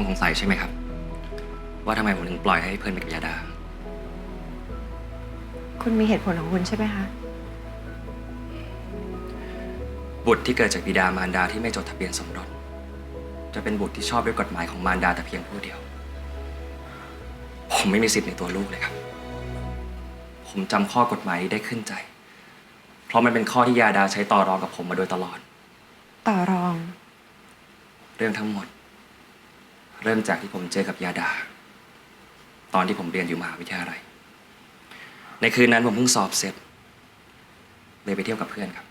งสงสัยใช่ไหมครับ ว่าทำไมผมถึงปล่อยให้เพื่อนไปกับยาดา คุณมีเหตุผลของคุณใช่ไหมคะ บุตรที่เกิดจากบิดามารดาที่ไม่จดทะเบียนสมรสจะเป็นบุตรที่ชอบด้วยกฎหมายของมารดาแต่เพียงผู้เดียว ผมไม่มีสิทธิ์ในตัวลูกเลยครับ ผมจำข้อกฎหมายนี้ได้ขึ้นใจ เพราะมันเป็นข้อที่ยาดาใช้ต่อรองกับผมมาโดยตลอด ต่อรอง เรื่องทั้งหมด เริ่มจากที่ผมเจอกับยาดา ตอนที่ผมเรียนอยู่มหาวิทยาลัย ในคืนนั้นผมเพิ่งสอบเสร็จ เลยไปเที่ยวกับเพื่อนครับ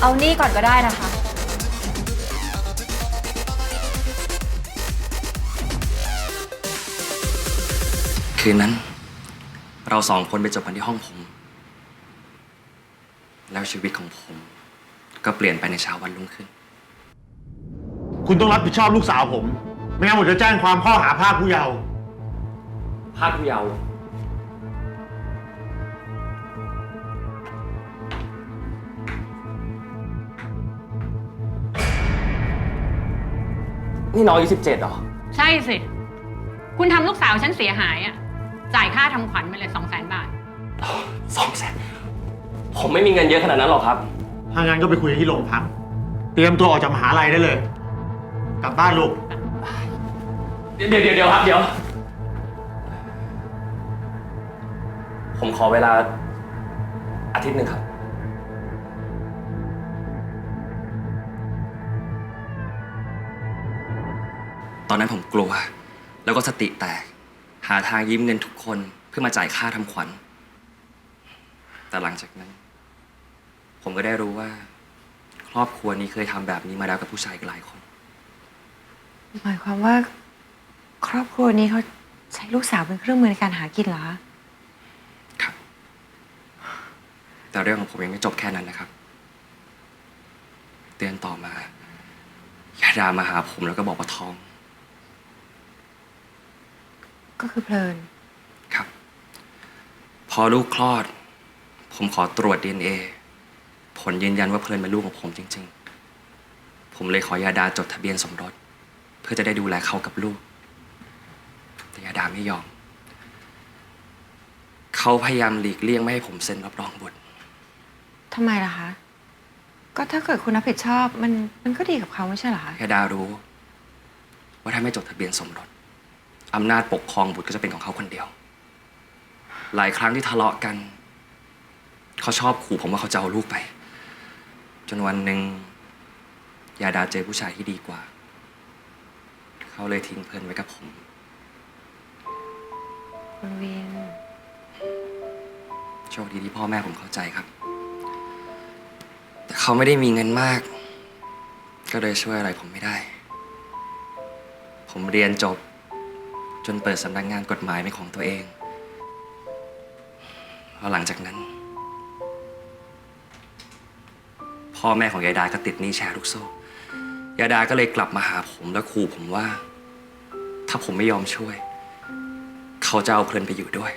เอานี่ก่อนก็ได้นะคะ คืนนั้น เราสองคนไปจบกันที่ห้องผม แล้วชีวิตของผม ก็เปลี่ยนไปในเช้าวันรุ่งขึ้น คุณต้องรับผิดชอบลูกสาวผม ไม่งั้นผมจะแจ้งความข้อหาพรากผู้เยาว์ ภาคผู้เยาว์ นี่น้องอายุสิบเจ็ดหรอ ใช่สิ คุณทำลูกสาวฉันเสียหายอะจ่ายค่าทำขวัญไปเลยสองแสนบาท สองแสนผมไม่มีเงินเยอะขนาดนั้นหรอกครับ ถ้างั้นก็ไปคุยกันที่โรงพัก เตรียมตัวออกจากมหาลัยได้เลย กลับบ้านลูก เดี๋ยวเดี๋ยวเดี๋ยวครับ เดี๋ยว ผมขอเวลาอาทิตย์หนึ่งครับ ตอนนั้นผมกลัว แล้วก็สติแตก หาทางยืมเงินทุกคนเพื่อมาจ่ายค่าทำขวัญ แต่หลังจากนั้น ผมก็ได้รู้ว่า ครอบครัวนี้เคยทำแบบนี้มาแล้วกับผู้ชายอีกหลายคน หมายความว่า ครอบครัวนี้เขาใช้ลูกสาวเป็นเครื่องมือในการหากินเหรอคะครับ แต่เรื่องของผมยังไม่จบแค่นั้นนะครับ เตือนต่อมายาดามาหาผมแล้วก็บอกว่าท้อง ก็คือเพลิน ครับ พอลูกคลอด ผมขอตรวจ DNA ผลยืนยันว่าเพลินเป็นลูกของผมจริง ๆ ผมเลยขอยาดาจดทะเบียนสมรส เพื่อจะได้ดูแลเขากับลูก แต่ยาดาไม่ยอม เขาพยายามหลีกเลี่ยงไม่ให้ผมเซ็นรับรองบุตร ทำไมล่ะคะ ก็ถ้าเกิดคุณรับผิดชอบมันมันก็ดีกับเขาไม่ใช่เหรอคะแค่ดารู้ ว่าถ้าไม่จดทะเบียนสมรส อำนาจปกครองบุตรก็จะเป็นของเขาคนเดียว หลายครั้งที่ทะเลาะกัน เขาชอบขู่ผมว่าเขาจะเอาลูกไป จนวันหนึ่งยาดาเจอผู้ชายที่ดีกว่า เขาเลยทิ้งเพลินไว้กับผม คุณวิน โชคดีที่พ่อแม่ผมเข้าใจครับ แต่เขาไม่ได้มีเงินมาก ก็เลยช่วยอะไรผมไม่ได้ ผมเรียนจบ จนเปิดสำนักงานกฎหมายเป็นของตัวเองแล้วหลังจากนั้น พ่อแม่ของยายดาก็ติดหนี้แชร์ลูกโซ่ยายดาก็เลยกลับมาหาผมแล้วขู่ผมว่า ถ้าผมไม่ยอมช่วย เขาจะเอาเพลินไปอยู่ด้วย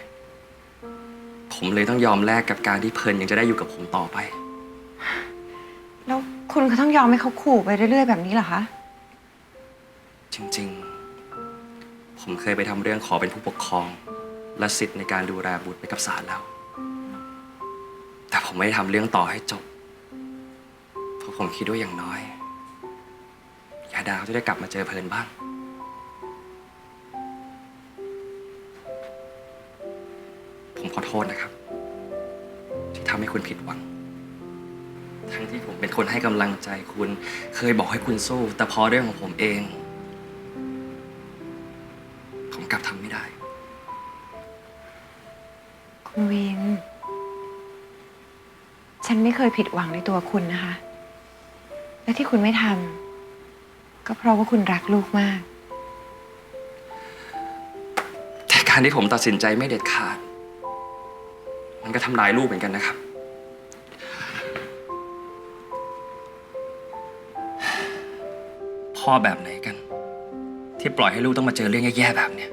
ผมเลยต้องยอมแลกกับการที่เพลินยังจะได้อยู่กับผมต่อไป แล้วคุณก็ต้องยอมให้เขาขู่ไปเรื่อยๆแบบนี้เหรอคะ จริง ๆ ผมเคยไปทำเรื่องขอเป็นผู้ปกครอง และสิทธิ์ในการดูแลบุตรไปกับศาลแล้ว แต่ผมไม่ได้ทำเรื่องต่อให้จบ เพราะผมคิดว่าอย่างน้อยยาดาวจะได้กลับมาเจอเพลินบ้าง ผมขอโทษนะครับ ที่ทำให้คุณผิดหวัง ทั้งที่ผมเป็นคนให้กำลังใจคุณ เคยบอกให้คุณสู้ แต่พอเรื่องของผมเอง กลับทำไม่ได้ คุณวิน ฉันไม่เคยผิดหวังในตัวคุณนะคะ และที่คุณไม่ทำก็เพราะว่าคุณรักลูกมาก แต่การที่ผมตัดสินใจไม่เด็ดขาด มันก็ทำลายลูกเหมือนกันนะครับ พ่อแบบไหนกัน ที่ปล่อยให้ลูกต้องมาเจอเรื่องแย่ๆแบบเนี้ย